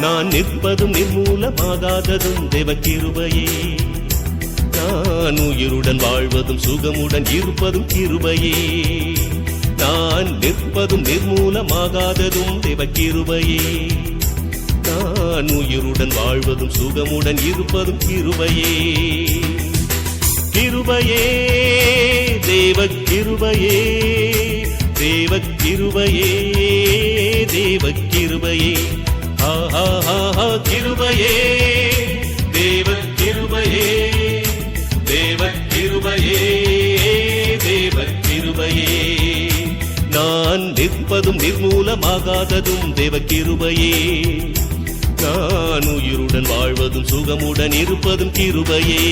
நான் நிற்பதும் நிர்மூலமாகாததும் தேவ கிருபையே நான் உயிருடன் வாழ்வதும் சுகமுடன் இருப்பதும் கிருபையே. நான் நிற்பதும் நிர்மூலமாகாததும் தேவ கிருபையே நான் உயிருடன் வாழ்வதும் சுகமுடன் இருப்பதும் கிருபையே. கிருபையே தேவ கிருபையே தேவ கிருபையே தேவ கிருபையே கிருபையே தேவ கிருபையே தேவ கிருபையே தேவ கிருபையே. நான் நிற்பதும் நிர்மூலமாகாததும் தேவ கிருபையே. நான் உயிருடன் வாழ்வதும் சுகமுடன் இருப்பதும் கிருபையே.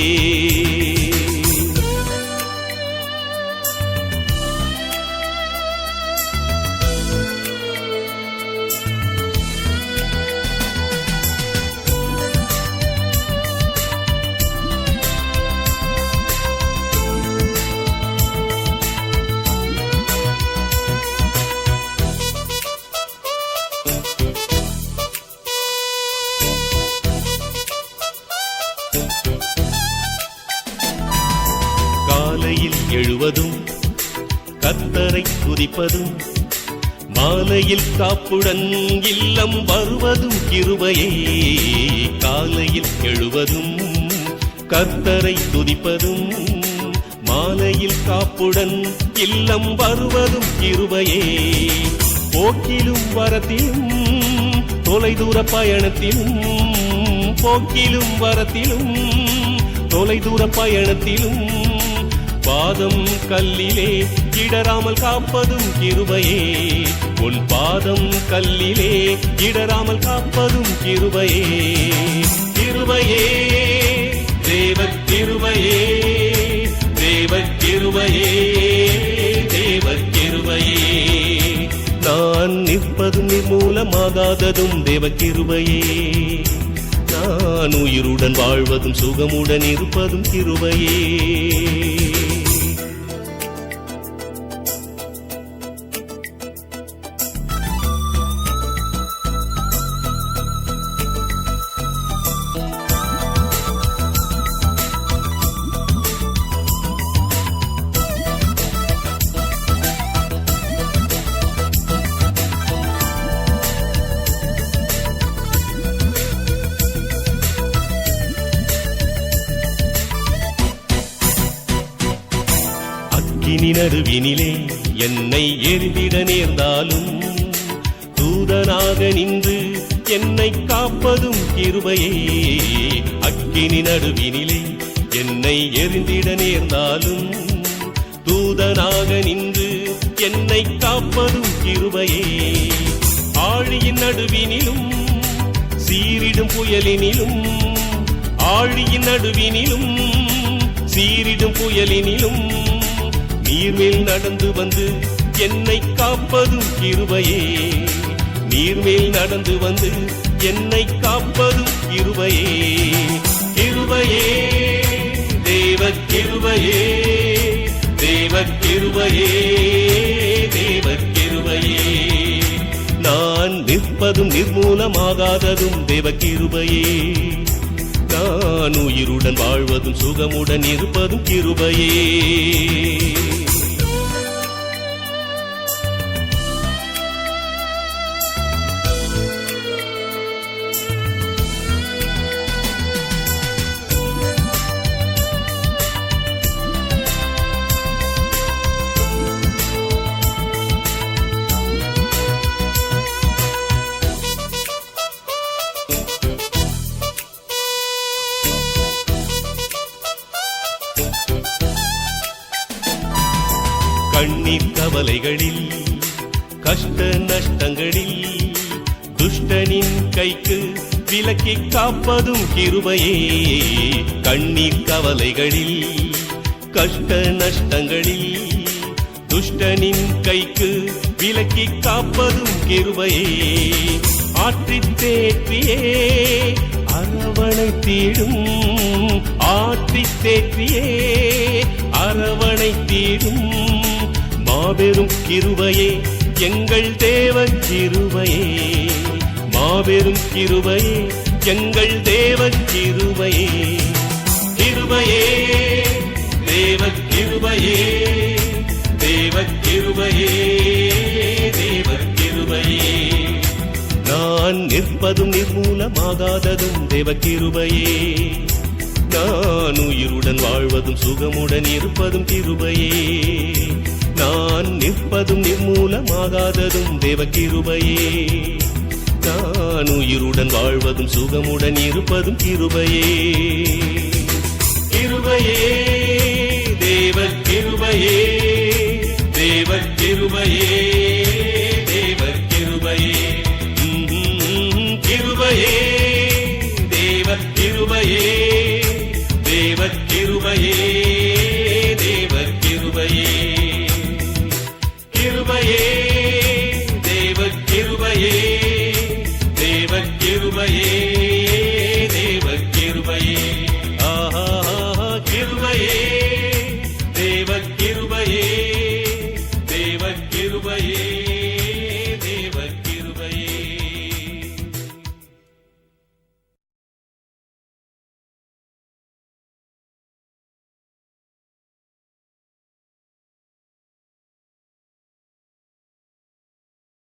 கத்தரை மாலையில் காப்புடன் இல்லம் வருவதும் கிருபையே. காலையில் எழுவதும் கர்த்தரை துதிப்பதும் மாலையில் காப்புடன் இல்லம் வருவதும் கிருபையே. போக்கிலும் வரத்திலும் தொலைதூர பயணத்திலும் போக்கிலும் வரத்திலும் தொலைதூர பயணத்திலும் பாதம் கல்லிலே இடராமல் காப்பதும் கிருபையே. உன் பாதம் கல்லிலே இடராமல் காப்பதும் கிருபையே. கிருபையே தேவ கிருபையே தேவ கிருபையே தேவ கிருபையே. நான் நிற்பதும் நிர்மூலமாகாததும் தேவ கிருபையே. நான் உயிருடன் வாழ்வதும் சுகமுடன் இருப்பதும் கிருபையே. அக்கினி நடுவினிலே என்னை எரிந்திட நேர்ந்தாலும் தூதனாக நின்று என்னை காப்பதும் கிருபையே. அக்கினி நடுவினிலே என்னை எரிந்திட நேர்ந்தாலும் தூதனாக நின்று என்னை காப்பதும் கிருபையே. ஆழியின் நடுவினிலும் சீரிடும் புயலினிலும் ஆழியின் நடுவினிலும் சீரிடும் புயலினிலும் நீர்மேல் நடந்து வந்து என்னை காப்பதும் கிருபையே. நீர்மேல் நடந்து வந்து என்னை காப்பதும் கிருபையே. கிருபையே தேவ கிருபையே தேவ கிருபையே தேவ கிருபையே. நான் நிற்பதும் நிர்மூலமாகாததும் தேவ கிருபையே. நான் உயிருடன் வாழ்வதும் சுகமுடன் இருப்பதும் கிருபையே. கவலைகளில் கஷ்ட நஷ்டங்களில் துஷ்டனின் கைக்கு விலக்கி காப்பதும் கிருபையே. கண்ணீர் கவலைகளில் கஷ்ட நஷ்டங்களில் துஷ்டனின் கைக்கு விலக்கி காப்பதும் கிருபையே. ஆற்றி தேற்றியே அரவணை தீடும். ஆற்றி தேற்றியே அரவணை தீடும். மாபெரும் கிருபையே எங்கள் தேவ கிருபையே. மாபெரும் கிருபையே எங்கள் தேவ கிருபையே. கிருபையே தேவ கிருபையே தேவ கிருபையே தேவ கிருபையே. நான் நிற்பதும் நிர்மூலமாகாததும் தேவ கிருபையே. நான் உயிருடன் வாழ்வதும் சுகமுடன் இருப்பதும் கிருபையே. நான் நிற்பதும் நிர்மூலமாகாததும் தேவக்கிருபையே நான் உயிருடன் வாழ்வதும் சுகமுடன் இருப்பதும் கிருபையே. கிருபையே தேவ கிருபையே தேவ கிருபையே